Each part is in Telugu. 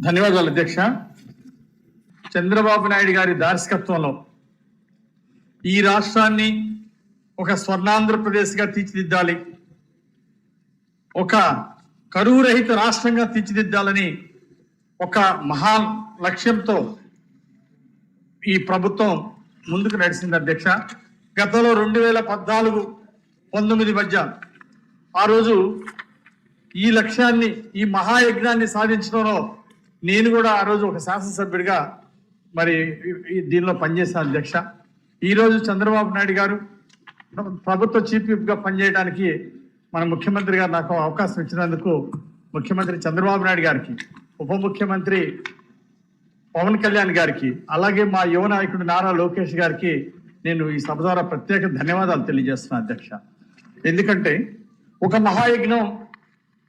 ధన్యవాదాలు అధ్యక్ష. చంద్రబాబు నాయుడు గారి దార్శకత్వంలో ఈ రాష్ట్రాన్ని ఒక స్వర్ణాంధ్రప్రదేశ్గా తీర్చిదిద్దాలి ఒక కరువు రహిత రాష్ట్రంగా తీర్చిదిద్దాలని ఒక మహా లక్ష్యంతో ఈ ప్రభుత్వం ముందుకు నడిచింది అధ్యక్ష. గతంలో రెండు వేల పద్నాలుగు పంతొమ్మిది మధ్య ఆ రోజు ఈ లక్ష్యాన్ని ఈ మహాయజ్ఞాన్ని సాధించడంలో నేను కూడా ఆ రోజు ఒక శాసనసభ్యుడిగా మరి దీనిలో పనిచేసిన అధ్యక్ష. ఈరోజు చంద్రబాబు నాయుడు గారు ప్రభుత్వ చీఫ్ విప్గా పనిచేయడానికి మన ముఖ్యమంత్రి గారు నాకు అవకాశం ఇచ్చినందుకు ముఖ్యమంత్రి చంద్రబాబు నాయుడు గారికి ఉప ముఖ్యమంత్రి పవన్ కళ్యాణ్ గారికి అలాగే మా యువ నాయకుడు నారా లోకేష్ గారికి నేను ఈ సభ ద్వారా ప్రత్యేక ధన్యవాదాలు తెలియజేస్తున్నాను అధ్యక్ష. ఎందుకంటే ఒక మహాయజ్ఞం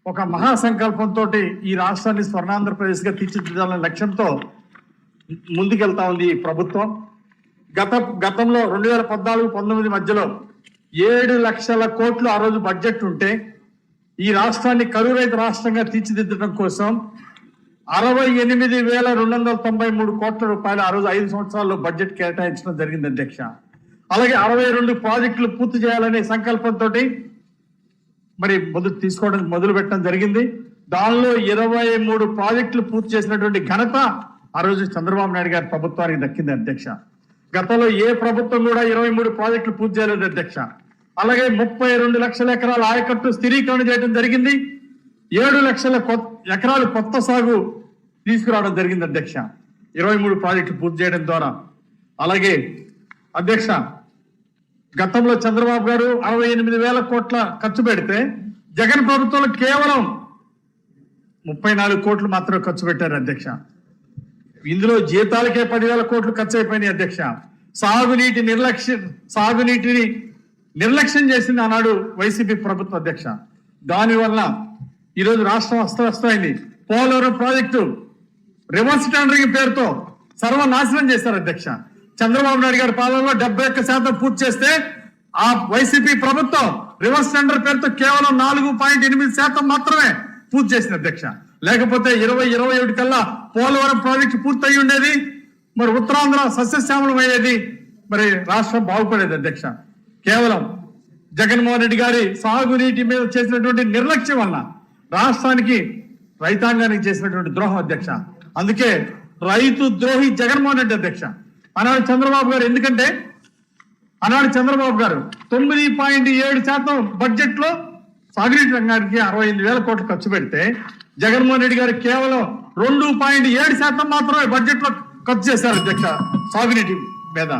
ఒక మహాసంకల్పంతో ఈ రాష్ట్రాన్ని స్వర్ణాంధ్రప్రదేశ్గా తీర్చిదిద్దాలనే లక్ష్యంతో ముందుకెళ్తా ఉంది ఈ ప్రభుత్వం. గత గతంలో రెండు వేల పద్నాలుగు పంతొమ్మిది మధ్యలో ఏడు లక్షల కోట్లు ఆ రోజు బడ్జెట్ ఉంటే ఈ రాష్ట్రాన్ని కరువు రైతు రాష్ట్రంగా తీర్చిదిద్దడం కోసం అరవై ఎనిమిది వేల రెండు వందల తొంభై మూడు కోట్ల రూపాయలు ఆ రోజు ఐదు సంవత్సరాల్లో బడ్జెట్ కేటాయించడం జరిగింది అధ్యక్ష. అలాగే అరవై రెండు ప్రాజెక్టులు పూర్తి చేయాలనే సంకల్పంతో మరి మొదలు తీసుకోవడం మొదలు పెట్టడం జరిగింది. దానిలో ఇరవై మూడు ప్రాజెక్టులు పూర్తి చేసినటువంటి ఘనత ఆ రోజు చంద్రబాబు నాయుడు గారి ప్రభుత్వానికి దక్కింది అధ్యక్ష. గతంలో ఏ ప్రభుత్వం కూడా ఇరవై మూడు ప్రాజెక్టులు పూర్తి చేయలేదు అధ్యక్ష. అలాగే ముప్పై రెండు లక్షల ఎకరాల ఆయకట్టు స్థిరీకరణ చేయడం జరిగింది. ఏడు లక్షల కొత్త ఎకరాలు కొత్త సాగు తీసుకురావడం జరిగింది అధ్యక్ష. ఇరవై మూడు ప్రాజెక్టులు పూర్తి చేయడం ద్వారా. అలాగే అధ్యక్ష గతంలో చంద్రబాబు గారు అరవై ఎనిమిది వేల కోట్ల ఖర్చు పెడితే జగన్ ప్రభుత్వంలో కేవలం ముప్పై నాలుగు కోట్లు మాత్రమే ఖర్చు పెట్టారు అధ్యక్ష. ఇందులో జీతాలకే పదివేల కోట్లు ఖర్చు అయిపోయినాయి అధ్యక్ష. సాగునీటి నిర్లక్ష్యం సాగునీటిని నిర్లక్ష్యం చేసింది ఆనాడు వైసీపీ ప్రభుత్వ అధ్యక్ష. దానివల్ల ఈరోజు రాష్ట్రం అస్తవ్యస్తమైంది. పోలవరం ప్రాజెక్టు రివర్స్ టెండరింగ్ పేరుతో సర్వనాశనం చేశారు అధ్యక్ష. చంద్రబాబు నాయుడు గారి పాలనలో డెబ్బై ఒక్క శాతం పూర్తి చేస్తే ఆ వైసీపీ ప్రభుత్వం రివర్స్ టెండర్ పేరుతో కేవలం నాలుగు పాయింట్ ఎనిమిది శాతం మాత్రమే పూర్తి చేసింది అధ్యక్ష. లేకపోతే ఇరవై ఇరవై ఒకటి కల్లా పోలవరం ప్రాజెక్టు పూర్తి అయి ఉండేది. మరి ఉత్తరాంధ్ర సస్యశ్యామలం అయ్యేది. మరి రాష్ట్రం బాగుపడేది అధ్యక్ష. కేవలం జగన్మోహన్ రెడ్డి గారి సాగునీటి మీద చేసినటువంటి నిర్లక్ష్యం వల్ల రాష్ట్రానికి రైతాంగానికి చేసినటువంటి ద్రోహం అధ్యక్ష. అందుకే రైతు ద్రోహి జగన్మోహన్ రెడ్డి అధ్యక్ష. ఆనాడు చంద్రబాబు గారు ఎందుకంటే ఆనాడు చంద్రబాబు గారు తొమ్మిది పాయింట్ ఏడు శాతం బడ్జెట్లో సాగునీటి రంగానికి అరవై ఎనిమిది వేల కోట్లు ఖర్చు పెడితే జగన్మోహన్ రెడ్డి గారు కేవలం రెండు పాయింట్ ఏడు శాతం మాత్రమే బడ్జెట్లో ఖర్చు చేశారు అధ్యక్ష సాగునీటి మీద.